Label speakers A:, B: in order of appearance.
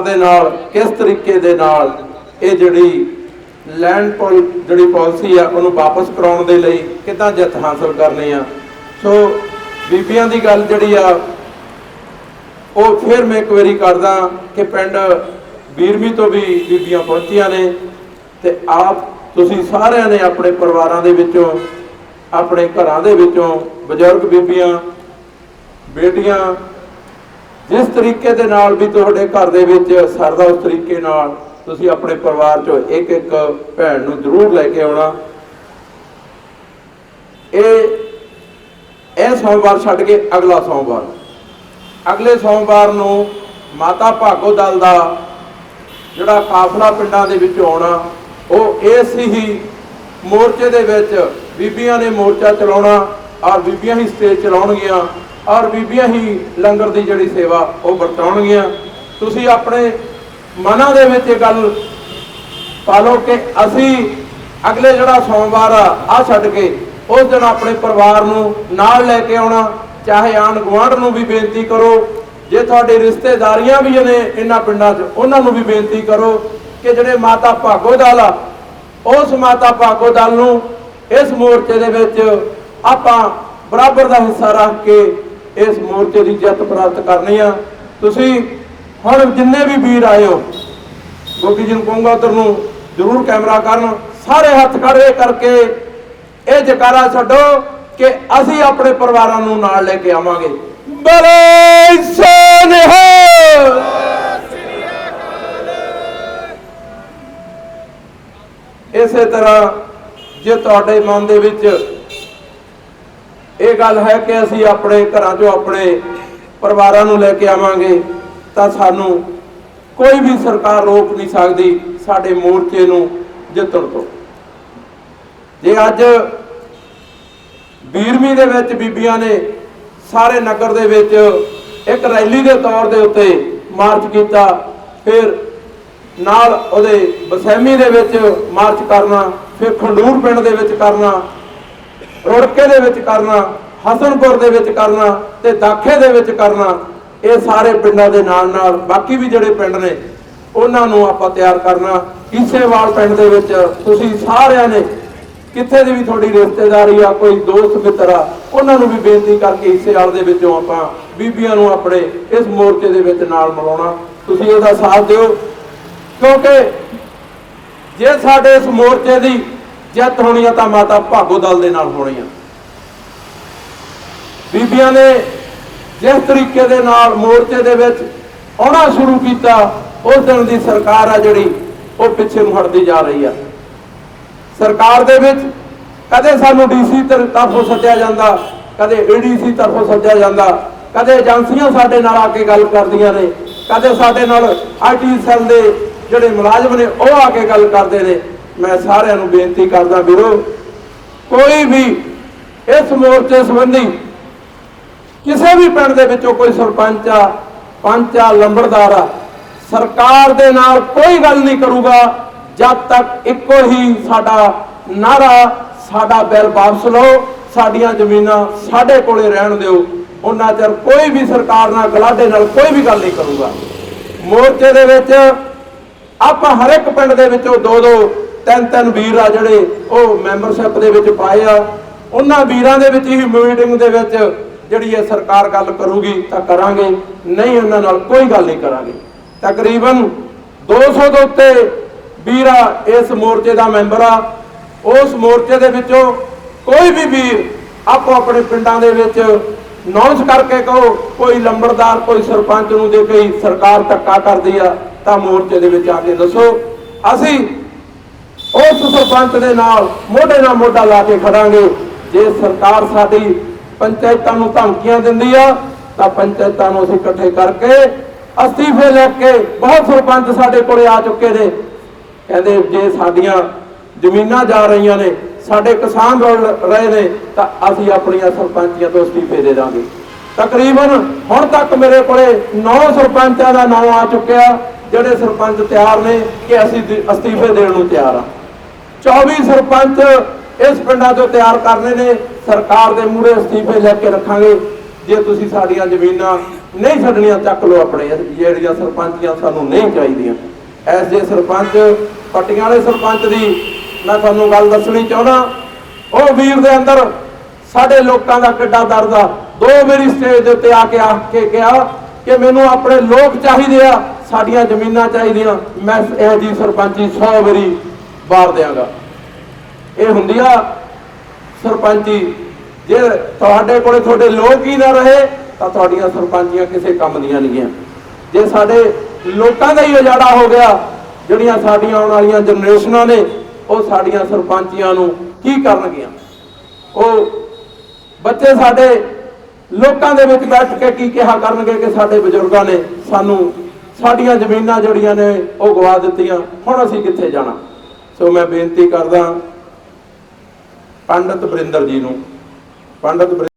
A: ਦੇ ਨਾਲ, ਕਿਸ ਤਰੀਕੇ ਦੇ ਨਾਲ ਇਹ ਜਿਹੜੀ ਲੈਂਡ ਪੋਲ, ਜਿਹੜੀ ਪਾਲਿਸੀ ਆ, ਉਹਨੂੰ ਵਾਪਸ ਕਰਾਉਣ ਦੇ ਲਈ ਕਿੱਦਾਂ ਜਿੱਤ ਹਾਸਲ ਕਰਨੀ ਆ? ਸੋ ਬੀਬੀਆਂ ਦੀ ਗੱਲ ਜਿਹੜੀ ਆ, ਉਹ ਫਿਰ ਮੈਂ ਇੱਕ ਵਾਰੀ ਕਰਦਾ ਕਿ ਪਿੰਡ ਵੀਰਮੀ ਤੋਂ ਵੀ ਬੀਬੀਆਂ ਪਹੁੰਚੀਆਂ ਨੇ ਤੇ ਆਪ ਤੁਸੀਂ ਸਾਰਿਆਂ ਨੇ ਆਪਣੇ ਪਰਿਵਾਰਾਂ ਦੇ ਵਿੱਚੋਂ, ਆਪਣੇ ਘਰਾਂ ਦੇ ਵਿੱਚੋਂ ਬਜ਼ੁਰਗ ਬੀਬੀਆਂ, ਬੇਟੀਆਂ ਜਿਸ ਤਰੀਕੇ ਦੇ ਨਾਲ ਵੀ ਤੁਹਾਡੇ ਘਰ ਦੇ ਵਿੱਚ ਸਰਦਾ ਉਸ ਤਰੀਕੇ ਨਾਲ ਤੁਸੀਂ ਆਪਣੇ ਪਰਿਵਾਰ ਚੋਂ ਇੱਕ ਇੱਕ ਭੈਣ ਨੂੰ ਜ਼ਰੂਰ ਲੈ ਕੇ ਆਉਣਾ। ਇਹ ਇਹ ਸੋਮਵਾਰ ਛੱਡ ਕੇ ਅਗਲਾ ਸੋਮਵਾਰ। ਅਗਲੇ ਸੋਮਵਾਰ ਨੂੰ ਮਾਤਾ ਭਾਗੋ ਦਲ ਦਾ ਜਿਹੜਾ ਕਾਫਲਾ ਪਿੰਡਾਂ ਦੇ ਵਿੱਚ ਆਉਣਾ, ਉਹ ਇਸ ਹੀ ਮੋਰਚੇ ਦੇ ਵਿੱਚ ਬੀਬੀਆਂ ਨੇ ਮੋਰਚਾ ਚਲਾਉਣਾ ਔਰ ਬੀਬੀਆਂ ਹੀ ਸਟੇਜ ਚਲਾਉਣਗੀਆਂ। ਔਰ ਬੀਬੀਆਂ ਹੀ ਲੰਗਰ ਦੀ ਜਿਹੜੀ ਸੇਵਾ ਉਹ ਵਰਤਾਉਣਗੀਆਂ। ਤੁਸੀਂ ਆਪਣੇ ਮਨਾਂ ਦੇ ਵਿੱਚ ਇਹ ਗੱਲ ਪਾ ਲਓ ਕਿ ਅਸੀਂ ਅਗਲੇ ਜਿਹੜਾ ਸੋਮਵਾਰ ਆ ਆ ਛੱਡ ਕੇ ਉਸ ਦਿਨ ਆਪਣੇ ਪਰਿਵਾਰ ਨੂੰ ਨਾਲ ਲੈ ਕੇ ਆਉਣਾ, ਚਾਹੇ ਆਣ ਗੁਆਂਢ ਨੂੰ ਵੀ ਬੇਨਤੀ ਕਰੋ, ਜੇ ਤੁਹਾਡੇ ਰਿਸ਼ਤੇਦਾਰੀਆਂ ਵੀ ਨੇ ਇਹਨਾਂ ਪਿੰਡਾਂ 'ਚ, ਉਹਨਾਂ ਨੂੰ ਵੀ ਬੇਨਤੀ ਕਰੋ ਕਿ ਜਿਹੜੇ ਮਾਤਾ ਭਾਗੋ ਦਲ ਆ, ਉਸ ਮਾਤਾ ਭਾਗੋ ਦਲ ਨੂੰ ਇਸ ਮੋਰਚੇ ਦੇ ਵਿੱਚ ਆਪਾਂ ਬਰਾਬਰ ਦਾ ਹਿੱਸਾ ਰੱਖ ਕੇ ਇਸ ਮੋਰਚੇ ਦੀ ਜਿੱਤ ਪ੍ਰਾਪਤ ਕਰਨੀ ਆ। ਤੁਸੀਂ ਹੁਣ ਜਿੰਨੇ ਵੀ ਵੀਰ ਆਏ ਹੋ ਗੋਗੀ ਜੀ ਨੂੰ ਕਹੂੰਗਾ ਉਧਰ ਨੂੰ, ਜ਼ਰੂਰ ਕੈਮਰਾ ਕਰਨ, ਸਾਰੇ ਹੱਥ ਖੜੇ ਕਰਕੇ ਇਹ ਜਕਾਰਾ ਛੱਡੋ ਕਿ ਅਸੀਂ ਆਪਣੇ ਪਰਿਵਾਰਾਂ ਨੂੰ ਨਾਲ ਲੈ ਕੇ ਆਵਾਂਗੇ। ਬਲੇ ਸੋਨਿਹਾ! ਇਸੇ ਤਰ੍ਹਾਂ ਜੇ ਤੁਹਾਡੇ ਮਨ ਦੇ ਵਿੱਚ ਇਹ ਗੱਲ ਹੈ ਕਿ ਅਸੀਂ ਆਪਣੇ ਘਰਾਂ ਚੋਂ ਆਪਣੇ ਪਰਿਵਾਰਾਂ ਨੂੰ ਲੈ ਕੇ ਆਵਾਂਗੇ ਤਾਂ ਸਾਨੂੰ ਕੋਈ ਵੀ ਸਰਕਾਰ ਰੋਕ ਨਹੀਂ ਸਕਦੀ ਸਾਡੇ ਮੋਰਚੇ ਨੂੰ ਜਿੱਤਣ ਤੋਂ। ਜੇ ਅੱਜ ਵੀਰਵੀਂ ਦੇ ਵਿੱਚ ਬੀਬੀਆਂ ਨੇ ਸਾਰੇ ਨਗਰ ਦੇ ਵਿੱਚ ਇੱਕ ਰੈਲੀ ਦੇ ਤੌਰ ਦੇ ਉੱਤੇ ਮਾਰਚ ਕੀਤਾ, ਫਿਰ ਨਾਲ ਉਹਦੇ ਬਸੈਮੀ ਦੇ ਵਿੱਚ ਮਾਰਚ ਕਰਨਾ, ਫਿਰ ਖੰਡੂਰ ਪਿੰਡ ਦੇ ਵਿੱਚ ਕਰਨਾ ਰੁੜਕੇ ਦੇ ਵਿੱਚ ਕਰਨਾ, ਹਸਨਪੁਰ ਦੇ ਵਿੱਚ ਕਰਨਾ ਤੇ ਦਾਖੇ ਦੇ ਵਿੱਚ ਕਰਨਾ, ਇਹ ਸਾਰੇ ਪਿੰਡਾਂ ਦੇ ਨਾਲ ਨਾਲ ਬਾਕੀ ਵੀ ਜਿਹੜੇ ਪਿੰਡ ਨੇ, ਉਹਨਾਂ ਨੂੰ ਆਪਾਂ ਤਿਆਰ ਕਰਨਾ। ਈਸੇਵਾਲ ਪਿੰਡ ਦੇ ਵਿੱਚ ਤੁਸੀਂ ਸਾਰਿਆਂ ਨੇ, ਕਿੱਥੇ ਦੀ ਵੀ ਤੁਹਾਡੀ ਰਿਸ਼ਤੇਦਾਰੀ ਆ, ਕੋਈ ਦੋਸਤ ਮਿੱਤਰ ਆ, ਉਹਨਾਂ ਨੂੰ ਵੀ ਬੇਨਤੀ ਕਰਕੇ ਈਸੇਵਾਲ ਦੇ ਵਿੱਚੋਂ ਆਪਾਂ ਬੀਬੀਆਂ ਨੂੰ ਆਪਣੇ ਇਸ ਮੋਰਚੇ ਦੇ ਵਿੱਚ ਨਾਲ ਮਿਲਾਉਣਾ। ਤੁਸੀਂ ਇਹਦਾ ਸਾਥ ਦਿਓ, ਕਿਉਂਕਿ ਜੇ ਸਾਡੇ ਇਸ ਮੋਰਚੇ ਦੀ ਜਿੱਤ ਹੋਣੀ ਆ ਤਾਂ ਮਾਤਾ ਭਾਗੋ ਦਲ ਦੇ ਨਾਲ ਹੋਣੀ ਆ ਬੀਬੀਆਂ ਨੇ ਜਿਸ ਤਰੀਕੇ ਦੇ ਨਾਲ ਮੋਰਚੇ ਦੇ ਵਿੱਚ ਆਉਣਾ ਸ਼ੁਰੂ ਕੀਤਾ, ਉਸ ਦਿਨ ਦੀ ਸਰਕਾਰ ਆ ਜਿਹੜੀ, ਉਹ ਪਿੱਛੇ ਨੂੰ ਹਟਦੀ ਜਾ ਰਹੀ ਆ। ਸਰਕਾਰ ਦੇ ਵਿੱਚ ਕਦੇ ਸਾਨੂੰ ਡੀਸੀ ਤਰਫੋਂ ਸੱਦਿਆ ਜਾਂਦਾ, ਕਦੇ ਏਡੀਸੀ ਤਰਫੋਂ ਸੱਦਿਆ ਜਾਂਦਾ, ਕਦੇ ਏਜੰਸੀਆਂ ਸਾਡੇ ਨਾਲ ਆ ਕੇ ਗੱਲ ਕਰਦੀਆਂ ਨੇ, ਕਦੇ ਸਾਡੇ ਨਾਲ ਆਈਟੀ ਸੈੱਲ ਦੇ ਜਿਹੜੇ ਮੁਲਾਜ਼ਮ ਨੇ, ਉਹ ਆ ਕੇ ਗੱਲ ਕਰਦੇ ਨੇ। ਮੈਂ ਸਾਰਿਆਂ ਨੂੰ ਬੇਨਤੀ ਕਰਦਾ ਵੀਰੋ, ਕੋਈ ਵੀ ਇਸ ਮੋਰਚੇ ਸੰਬੰਧੀ ਕਿਸੇ ਵੀ ਪਿੰਡ ਦੇ ਵਿੱਚੋਂ ਕੋਈ ਸਰਪੰਚ ਆ, ਪੰਚ ਆ, ਲੰਬੜਦਾਰ ਆ, ਸਰਕਾਰ ਦੇ ਨਾਲ ਕੋਈ ਗੱਲ ਨਹੀਂ ਕਰੂਗਾ ਜਦ ਤੱਕ ਇੱਕੋ ਹੀ ਸਾਡਾ ਨਾਰਾ ਸਾਡਾ ਬਿੱਲ ਵਾਪਸ ਲਓ, ਸਾਡੀਆਂ ਜ਼ਮੀਨਾਂ ਸਾਡੇ ਕੋਲੇ ਰਹਿਣ ਦਿਓ, ਉਹਨਾਂ ਚਿਰ ਕੋਈ ਵੀ ਸਰਕਾਰ ਨਾਲ ਗਲਾਡੇ ਨਾਲ ਕੋਈ ਵੀ ਗੱਲ ਨਹੀਂ ਕਰੂਗਾ। ਮੋਰਚੇ ਦੇ ਵਿੱਚ ਆਪਾਂ ਹਰ ਇੱਕ ਪਿੰਡ ਦੇ ਵਿੱਚੋਂ ਦੋ ਦੋ ਤਿੰਨ ਤਿੰਨ ਵੀਰ ਆ ਜਿਹੜੇ ਉਹ ਮੈਂਬਰਸ਼ਿਪ ਦੇ ਵਿੱਚ ਪਾਏ ਆ। ਉਹਨਾਂ ਵੀਰਾਂ ਦੇ ਵਿੱਚ ਹੀ ਮੀਟਿੰਗ ਦੇ ਵਿੱਚ ਜਿਹੜੀ ਇਹ ਸਰਕਾਰ ਗੱਲ ਕਰੂਗੀ ਤਾਂ ਕਰਾਂਗੇ, ਨਹੀਂ ਉਹਨਾਂ ਨਾਲ ਕੋਈ ਗੱਲ ਨਹੀਂ ਕਰਾਂਗੇ। ਤਕਰੀਬਨ 200 ਦੇ ਉੱਤੇ ਵੀਰਾ ਇਸ ਮੋਰਚੇ ਦਾ ਮੈਂਬਰ ਆ। ਉਸ ਮੋਰਚੇ ਦੇ ਵਿੱਚੋਂ ਕੋਈ ਵੀ ਵੀਰ ਆਪੋ ਆਪਣੇ ਪਿੰਡਾਂ ਦੇ ਵਿੱਚ ਅਨਾਉਂਸ ਕਰਕੇ ਕਹੋ, ਕੋਈ ਲੰਬੜਦਾਰ, ਕੋਈ ਸਰਪੰਚ ਨੂੰ ਦੇ ਕੋਈ ਸਰਕਾਰ ਧੱਕਾ ਕਰਦੀ ਆ, ਤਾਂ ਮੋਰਚੇ ਦੇ ਵਿੱਚ ਆ ਕੇ ਦੱਸੋ। ਅਸੀਂ ਉਸ ਸਰਪੰਚ ਦੇ ਨਾਲ, ਮੋਢੇ ਨਾਲ ਮੋਢਾ ਲਾ ਕੇ ਖੜਾਂਗੇ। ਜੇ ਸਰਕਾਰ ਸਾਡੀ ਪੰਚਾਇਤਾਂ ਨੂੰ ਧਮਕੀਆਂ ਦਿੰਦੀ ਆ, ਤਾਂ ਪੰਚਾਇਤਾਂ ਨੂੰ ਅਸੀਂ ਇਕੱਠੇ ਕਰਕੇ ਅਸਤੀਫੇ ਲੈ ਕੇ ਬਹੁਤ ਸਰਪੰਚ ਸਾਡੇ ਕੋਲੇ ਆ ਚੁੱਕੇ ਨੇ। ਕਹਿੰਦੇ, ਜੇ ਸਾਡੀਆਂ ਜ਼ਮੀਨਾਂ ਜਾ ਰਹੀਆਂ ਨੇ, ਸਾਡੇ ਕਿਸਾਨ ਰੁਲ ਰਹੇ ਨੇ, ਤਾਂ ਅਸੀਂ ਆਪਣੀਆਂ ਸਰਪੰਚੀਆਂ ਤੋਂ ਅਸਤੀਫੇ ਦੇ ਦਾਂਗੇ। ਤਕਰੀਬਨ ਹੁਣ ਤੱਕ ਮੇਰੇ ਕੋਲੇ 9 ਸਰਪੰਚਾਂ ਦਾ ਨਾਮ ਆ ਚੁੱਕਿਆ, ਜਿਹੜੇ ਸਰਪੰਚ ਤਿਆਰ ਨੇ ਕਿ ਅਸੀਂ ਅਸਤੀਫੇ ਦੇਣ ਨੂੰ ਤਿਆਰ ਆ। 24 ਸਰਪੰਚ ਇਸ ਪਿੰਡਾਂ ਤੋਂ ਤਿਆਰ ਕਰਨੇ ਨੇ। ਸਰਕਾਰ ਦੇ ਮੂਹਰੇ ਅਸਤੀਫੇ ਲੈ ਕੇ ਰੱਖਾਂਗੇ। ਜੇ ਤੁਸੀਂ ਸਾਡੀਆਂ ਜ਼ਮੀਨਾਂ ਨਹੀਂ ਛੱਡਣੀਆਂ, ਚੱਕ ਲਓ ਆਪਣੇ। ਜਿਹੜੀਆਂ ਸਰਪੰਚੀਆਂ ਸਾਨੂੰ ਨਹੀਂ ਚਾਹੀਦੀਆਂ। ਐਸ ਜੇ ਸਰਪੰਚ, ਪੱਟੀਆਂ ਵਾਲੇ ਸਰਪੰਚ ਦੀ ਮੈਂ ਤੁਹਾਨੂੰ ਗੱਲ ਦੱਸਣੀ ਚਾਹੁੰਦਾ, ਉਹ ਵੀਰ ਦੇ ਅੰਦਰ ਸਾਡੇ ਲੋਕਾਂ ਦਾ ਕਿੱਡਾ ਦਰਦ ਆ। ਦੋ ਮੇਰੀ ਸਟੇਜ ਦੇ ਉੱਤੇ ਆ ਕੇ ਆ ਕੇ ਕਿਹਾ ਕਿ ਮੈਨੂੰ ਆਪਣੇ ਲੋਕ ਚਾਹੀਦੇ ਆ, ਸਾਡੀਆਂ ਜ਼ਮੀਨਾਂ ਚਾਹੀਦੀਆਂ। ਮੈਂ ਇਹ ਜੀ ਸਰਪੰਚੀ 100 ਵਾਰੀ ਵਾਰ ਦਿਆਂਗਾ। ਇਹ ਹੁੰਦੀ ਆ, ਸਰਪੰਚੀ, ਜੇ ਤੁਹਾਡੇ ਕੋਲੇ ਤੁਹਾਡੇ ਲੋਕ ਹੀ ਨਾ ਰਹੇ, ਤਾਂ ਤੁਹਾਡੀਆਂ ਸਰਪੰਚੀਆਂ ਕਿਸੇ ਕੰਮ ਦੀਆਂ ਨਹੀਂ ਗੀਆਂ ਜੇ ਸਾਡੇ ਲੋਕਾਂ ਦਾ ਹੀ ਉਜਾੜਾ ਹੋ ਗਿਆ, ਜਿਹੜੀਆਂ ਸਾਡੀਆਂ ਆਉਣ ਵਾਲੀਆਂ ਜਨਰੇਸ਼ਨਾਂ ਨੇ, ਉਹ ਸਾਡੀਆਂ ਸਰਪੰਚੀਆਂ ਨੂੰ ਕੀ ਕਰਨਗੀਆਂ? ਉਹ ਬੱਚੇ ਸਾਡੇ ਲੋਕਾਂ ਦੇ ਵਿੱਚ ਬੈਠ ਕੇ ਕੀ ਕਿਹਾ ਕਰਨਗੇ ਕਿ ਸਾਡੇ ਬਜ਼ੁਰਗਾਂ ਨੇ ਸਾਨੂੰ ਸਾਡੀਆਂ ਜ਼ਮੀਨਾਂ ਜਿਹੜੀਆਂ ਨੇ ਉਹ ਗਵਾ ਦਿੱਤੀਆਂ, ਹੁਣ ਅਸੀਂ ਕਿੱਥੇ ਜਾਣਾ? ਸੋ ਮੈਂ ਬੇਨਤੀ ਕਰਦਾ ਪੰਡਤ ਬਰਿੰਦਰ ਜੀ ਨੂੰ ਪੰਡਤ ਬਰਿੰ-